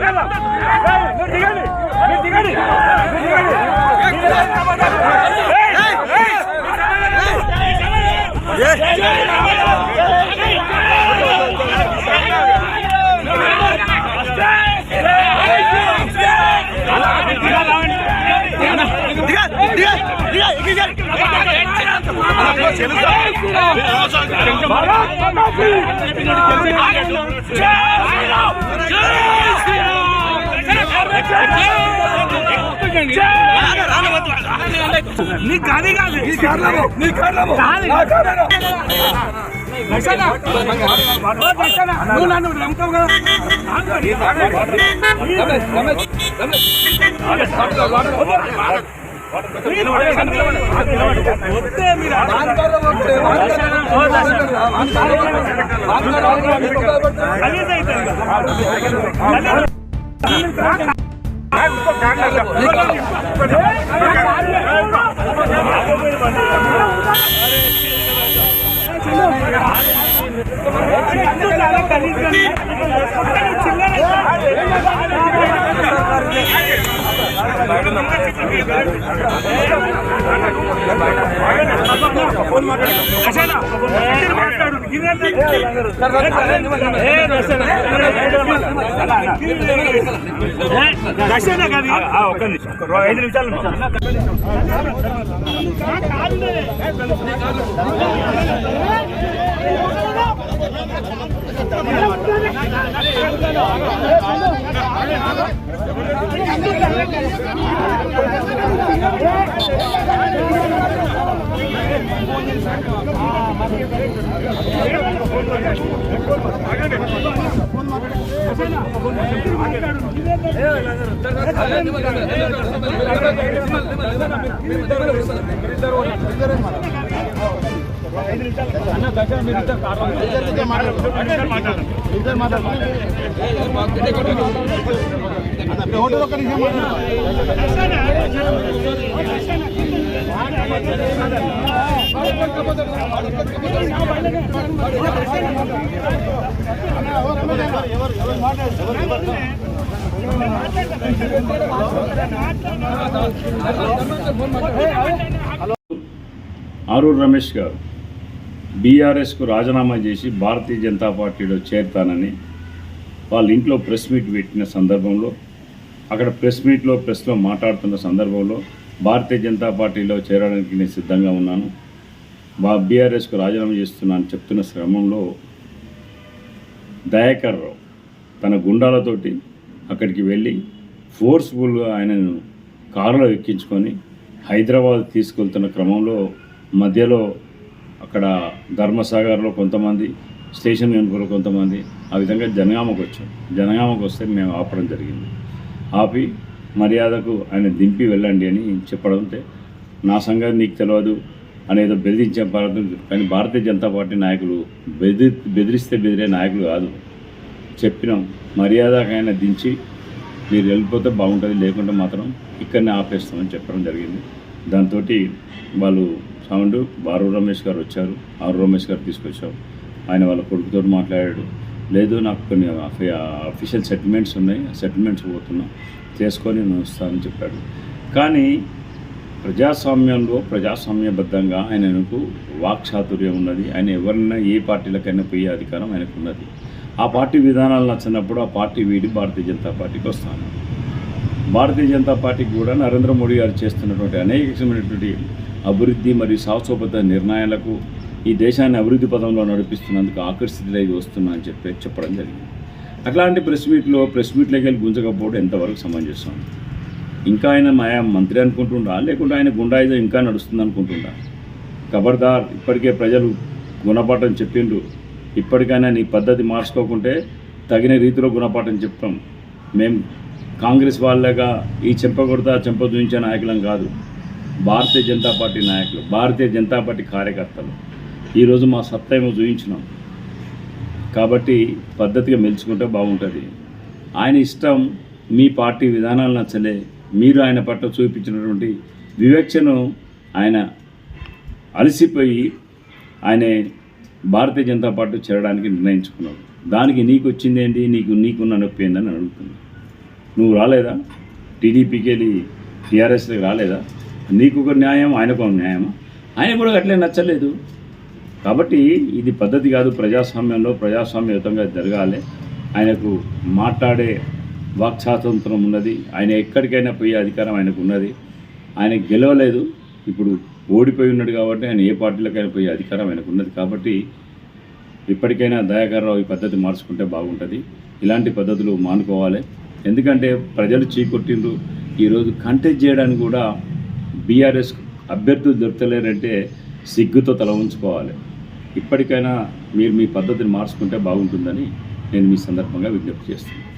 తెలుసా నీ కాదు కాదు నీ కార్లము నీ కార్లము నువ్వు నన్ను నమ్ముతావు కదా. వస్తే మీరు గలీజ్ అవుతుంది ఒక్క నిమిషం ఐదు నిమిషాలు ఇద్దరు ఆరూరు రమేష్ గారు. బీఆర్ఎస్కు రాజీనామా చేసి భారతీయ జనతా పార్టీలో చేరుతానని వాళ్ళ ఇంట్లో ప్రెస్ మీట్ పెట్టిన సందర్భంలో అక్కడ ప్రెస్ మీట్లో ప్రెస్లో మాట్లాడుతున్న సందర్భంలో భారతీయ జనతా పార్టీలో చేరడానికి నేను సిద్ధంగా ఉన్నాను. బా బీఆర్ఎస్కు రాజీనామా చేస్తున్నాను చెప్తున్న క్రమంలో దయాకర్ రావు తన గుండాలతోటి అక్కడికి వెళ్ళి ఫోర్స్ఫుల్గా ఆయనను కారులో ఎక్కించుకొని హైదరాబాద్ తీసుకెళ్తున్న క్రమంలో మధ్యలో అక్కడ ధర్మసాగర్లో కొంతమంది స్టేషన్ వెనుకలో కొంతమంది ఆ విధంగా జనగామకు వచ్చాం. జనగామకు వస్తే మేము ఆపడం జరిగింది. ఆపి మర్యాదకు ఆయన దింపి వెళ్ళండి అని చెప్పడంతో నా సంగతి నీకు తెలియదు అనేదో బెదిరించే భారత కానీ భారతీయ జనతా పార్టీ నాయకులు బెదిరి బెదిరిస్తే బెదిరే నాయకులు కాదు. చెప్పినాం. మర్యాదకైనా దించి మీరు వెళ్ళిపోతే బాగుంటుంది లేకుంటే మాత్రం ఇక్కడనే ఆపేస్తామని చెప్పడం జరిగింది. దాంతో వాళ్ళు సౌండ్ బారు రమేష్ గారు వచ్చారు ఆరు రమేష్ గారు తీసుకొచ్చాం ఆయన వాళ్ళ కొడుకుతో మాట్లాడాడు. లేదు నాకు కొన్ని అఫీషియల్ సెటిల్మెంట్స్ ఉన్నాయి ఆ సెటిల్మెంట్స్ పోతున్నా చేసుకొని నేను వస్తానని చెప్పాడు. కానీ ప్రజాస్వామ్యంలో ప్రజాస్వామ్యబద్ధంగా ఆయనకు వాక్చాతుర్యం ఉన్నది. ఆయన ఎవరినైనా ఏ పార్టీలకైనా పోయే అధికారం ఆయనకు ఉన్నది ఆ పార్టీ విధానాలు నచ్చినప్పుడు ఆ పార్టీ వీడి భారతీయ జనతా పార్టీకి వస్తాను. భారతీయ జనతా పార్టీకి కూడా నరేంద్ర మోడీ గారు చేస్తున్నటువంటి అనేకమైనటువంటి అభివృద్ధి మరియు సాహసోపత నిర్ణయాలకు ఈ దేశాన్ని అభివృద్ధి పదంలో నడిపిస్తున్నందుకు ఆకర్షితులై వస్తున్నా అని చెప్పి చెప్పడం జరిగింది. అట్లాంటి ప్రెస్ మీట్లో ప్రెస్ మీట్లోకి వెళ్ళి గుంజకపోవడం ఎంతవరకు సమంజసం? ఇంకా ఆయన మాయా మంత్రి అనుకుంటుండా లేకుంటే ఆయన గుండాయిదో ఇంకా నడుస్తుంది అనుకుంటుండా ఖబర్దార్ ఇప్పటికే ప్రజలు గుణపాఠం చెప్పిండ్రు. ఇప్పటికైనా నీ పద్ధతి మార్చుకోకుంటే తగిన రీతిలో గుణపాఠం చెప్తాం మేం కాంగ్రెస్ వాళ్ళగా ఈ చెంప కొడతా చెంప నాయకులం కాదు. భారతీయ జనతా పార్టీ నాయకులు భారతీయ జనతా పార్టీ కార్యకర్తలు. ఈరోజు మా సత్తా ఏమో చూపించినాం కాబట్టి పద్ధతిగా మెలుచుకుంటే బాగుంటుంది. ఆయన ఇష్టం మీ పార్టీ విధానాలు నచ్చలే. మీరు ఆయన పట్ల చూపించినటువంటి వివక్షను ఆయన అలసిపోయి ఆయన భారతీయ జనతా పార్టీ చేరడానికి నిర్ణయించుకున్నాడు. దానికి నీకు వచ్చింది ఏంటి నీకు నీకున్న నొప్పి ఏందని అడుగుతుంది నువ్వు రాలేదా? టీడీపీకి వెళ్ళి టీఆర్ఎస్కి రాలేదా? నీకు ఒక న్యాయం ఆయనకు ఒక న్యాయమా? ఆయన కూడా అట్లే నచ్చలేదు. కాబట్టి ఇది పద్ధతి కాదు. ప్రజాస్వామ్యంలో ప్రజాస్వామ్యయుతంగా జరగాలి. ఆయనకు మాట్లాడే వాక్ స్వాతంత్రం ఉన్నది. ఆయన ఎక్కడికైనా పోయే అధికారం ఆయనకు ఉన్నది. ఆయన గెలవలేదు. ఇప్పుడు ఓడిపోయి ఉన్నాడు కాబట్టి ఆయన ఏ పార్టీలకైనా పోయే అధికారం ఆయనకు ఉన్నది. కాబట్టి ఇప్పటికైనా దయాకర్రావు ఈ పద్ధతి మార్చుకుంటే బాగుంటుంది. ఇలాంటి పద్ధతులు మానుకోవాలి. ఎందుకంటే ప్రజలు చీకొట్టిండ్రు. ఈరోజు కంటెస్ట్ చేయడానికి కూడా బీఆర్ఎస్ అభ్యర్థులు దొరకలేరంటే సిగ్గుతో తల ఉంచుకోవాలి. ఇప్పటికైనా మీరు మీ పద్ధతిని మార్చుకుంటే బాగుంటుందని నేను మీ సందర్భంగా విజ్ఞప్తి చేస్తున్నాను.